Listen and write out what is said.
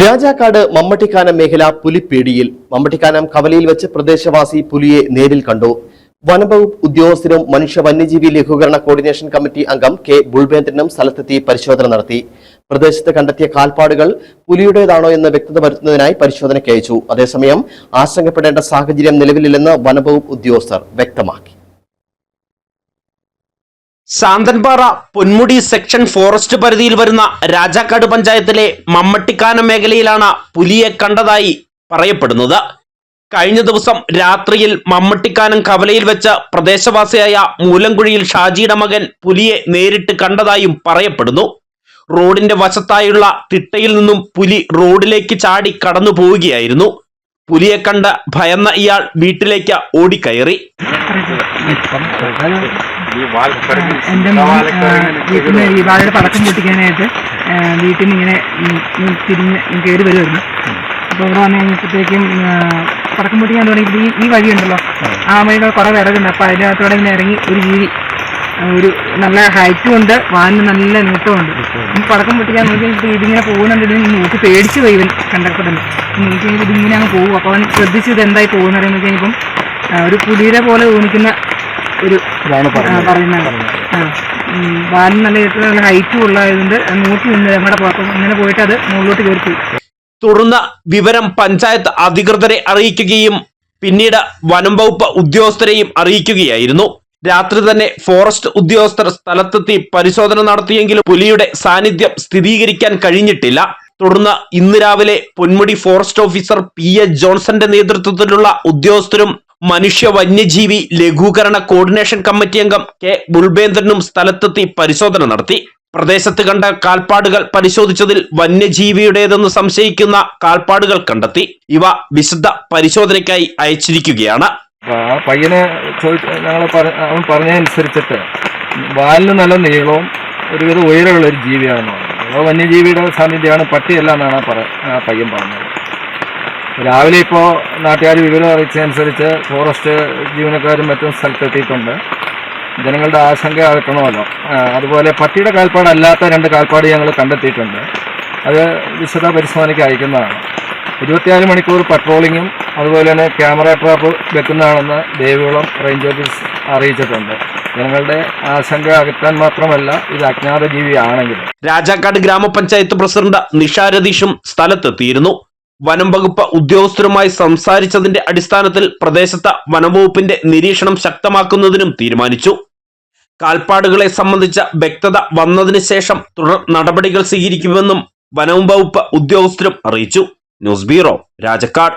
രാജാക്കാട് മമ്മട്ടിക്കാനം മേഖല പുലിപ്പേടിയിൽ മമ്മട്ടിക്കാനം കവലയിൽ വെച്ച് പ്രദേശവാസി പുലിയെ നേരിൽ കണ്ടു. വനംവകുപ്പ് ഉദ്യോഗസ്ഥരും മനുഷ്യ വന്യജീവി ലഘൂകരണ കോർഡിനേഷൻ കമ്മിറ്റി അംഗം കെ ബുൾബേന്ദ്രനും സ്ഥലത്തെത്തി പരിശോധന നടത്തി. പ്രദേശത്ത് കണ്ടെത്തിയ കാൽപ്പാടുകൾ പുലിയുടേതാണോ എന്ന് വ്യക്തത വരുത്തുന്നതിനായി പരിശോധനയ്ക്ക് അയച്ചു. അതേസമയം ആശങ്കപ്പെടേണ്ട സാഹചര്യം നിലവിലില്ലെന്ന് വനംവകുപ്പ് ഉദ്യോഗസ്ഥർ വ്യക്തമാക്കി. ശാന്തൻപാറ പൊന്മുടി സെക്ഷൻ ഫോറസ്റ്റ് പരിധിയിൽ വരുന്ന രാജാക്കാട് പഞ്ചായത്തിലെ മമ്മട്ടിക്കാനം മേഖലയിലാണ് പുലിയെ കണ്ടതായി പറയപ്പെടുന്നത്. കഴിഞ്ഞ ദിവസം രാത്രിയിൽ മമ്മട്ടിക്കാനം കവലയിൽ വെച്ച പ്രദേശവാസിയായ മൂലംകുഴിയിൽ ഷാജിയുടെ മകൻ പുലിയെ നേരിട്ട് കണ്ടതായും പറയപ്പെടുന്നു. റോഡിന്റെ വശത്തായുള്ള തിട്ടയിൽ നിന്നും പുലി റോഡിലേക്ക് ചാടി കടന്നു പോവുകയായിരുന്നു. പുലിയെ കണ്ട് ഭയന്ന ഇയാൾ വീട്ടിലേക്ക് ഓടിക്കയറി. എന്റെ മോൻ വീട്ടിൽ നിന്ന് ദീപാവലിയുടെ പടക്കം പൊട്ടിക്കാനായിട്ട് വീട്ടിൽ നിന്ന് ഇങ്ങനെ തിരിഞ്ഞ് കയറി വരുമായിരുന്നു അപ്പോൾ ഇവിടെ വന്നു കഴിഞ്ഞപ്പോഴത്തേക്കും പടക്കം പൊട്ടിക്കാൻ തുടങ്ങി ഈ ഈ വഴിയുണ്ടല്ലോ ആ വഴിയുടെ കുറേ വിറകുണ്ട്. അപ്പോൾ അതിനകത്തോടെ ഇങ്ങനെ ഇറങ്ങി ഒരു ജീവി ഒരു നല്ല ഹൈറ്റും ഉണ്ട് വാലിന് നല്ല നീട്ടമുണ്ട് പടക്കം പൊട്ടിക്കാൻ നോക്കി ഇതിങ്ങനെ പോകുന്നുണ്ട്. നോക്കി പേടിച്ച് പോയി ഇവൻ കണ്ടപ്പോൾ തന്നെ നോക്കി ഇതിങ്ങനെ അങ്ങ് പോകും. അപ്പോൾ അവൻ ശ്രദ്ധിച്ച് ഇത് എന്തായി പോകുന്ന പറയുമ്പോൾ ഒരു പുലിയെ പോലെ തോന്നിക്കുന്ന ഒരു പറയുന്നത്. വാനം വാലിന് നല്ല ഏറ്റവും നല്ല ഹൈറ്റും ഉള്ളതുകൊണ്ട് നോക്കി നിന്ന് ഞങ്ങളുടെ പുറത്തും അങ്ങനെ പോയിട്ട് അത് മുകളിലോട്ട് കയറി പോയി. തുടർന്ന് വിവരം പഞ്ചായത്ത് അധികൃതരെ അറിയിക്കുകയും പിന്നീട് വനം വകുപ്പ് ഉദ്യോഗസ്ഥരെയും അറിയിക്കുകയായിരുന്നു. രാത്രി തന്നെ ഫോറസ്റ്റ് ഉദ്യോഗസ്ഥർ സ്ഥലത്തെത്തി പരിശോധന നടത്തിയെങ്കിലും പുലിയുടെ സാന്നിധ്യം സ്ഥിരീകരിക്കാൻ കഴിഞ്ഞിട്ടില്ല. തുടർന്ന് ഇന്ന് രാവിലെ Ponmudi forest officer P A ജോൺസന്റെ നേതൃത്വത്തിലുള്ള ഉദ്യോഗസ്ഥരും മനുഷ്യ വന്യജീവി ലഘൂകരണ കോർഡിനേഷൻ കമ്മിറ്റി അംഗം കെ ബുൾബേന്ദ്രനും സ്ഥലത്തെത്തി പരിശോധന നടത്തി. പ്രദേശത്ത് കണ്ട കാൽപ്പാടുകൾ പരിശോധിച്ചതിൽ വന്യജീവിയുടേതെന്ന് സംശയിക്കുന്ന കാൽപ്പാടുകൾ കണ്ടെത്തി. ഇവ വിശുദ്ധ പരിശോധനയ്ക്കായി അയച്ചിരിക്കുകയാണ്. പയ്യനെ ഞങ്ങൾ അവൻ പറഞ്ഞതനുസരിച്ചിട്ട് വാലിന് നല്ല നീളവും ഒരുവിധ ഉയരമുള്ള ഒരു ജീവിയാണെന്ന് വന്യജീവിയുടെ സാന്നിധ്യമാണ് പട്ടിയല്ല എന്നാണ് പയ്യൻ പറഞ്ഞത്. രാവിലെ ഇപ്പോൾ നാട്ടുകാർ വിവരം അറിയിച്ചതനുസരിച്ച് ഫോറസ്റ്റ് ജീവനക്കാരും മറ്റും സ്ഥലത്തെത്തിയിട്ടുണ്ട്. ജനങ്ങളുടെ ആശങ്ക അകറ്റണമല്ലോ. അതുപോലെ പട്ടിയുടെ കാൽപ്പാടല്ലാത്ത രണ്ട് കാൽപ്പാട് ഞങ്ങൾ കണ്ടെത്തിയിട്ടുണ്ട്. അത് വിശദ പരിശോധനയ്ക്ക് അയക്കുന്നതാണ്. ഇരുപത്തിയാറ് മണിക്കൂർ പട്രോളിങ്ങും അതുപോലെ തന്നെ ക്യാമറ ട്രാപ്പ് വെക്കുന്നതാണെന്ന് ദേവികുളം റേഞ്ച് ഓഫീസ് അറിയിച്ചിട്ടുണ്ട്. ജനങ്ങളുടെ ആശങ്ക അകറ്റാൻ മാത്രമല്ല ഇത് അജ്ഞാത ജീവിയാണെങ്കിലും രാജാക്കാട് ഗ്രാമപഞ്ചായത്ത് പ്രസിഡന്റ് നിഷാരതീഷും സ്ഥലത്തെത്തിയിരുന്നു. വനം വകുപ്പ് ഉദ്യോഗസ്ഥരുമായി സംസാരിച്ചതിന്റെ അടിസ്ഥാനത്തിൽ പ്രദേശത്ത് വനംവകുപ്പിന്റെ നിരീക്ഷണം ശക്തമാക്കുന്നതിനും തീരുമാനിച്ചു. കാൽപ്പാടുകളെ സംബന്ധിച്ച വ്യക്തത വന്നതിന് ശേഷം തുടർ നടപടികൾ സ്വീകരിക്കുമെന്നും വനം വകുപ്പ് ഉദ്യോഗസ്ഥരും അറിയിച്ചു. News bureau Rajakkad.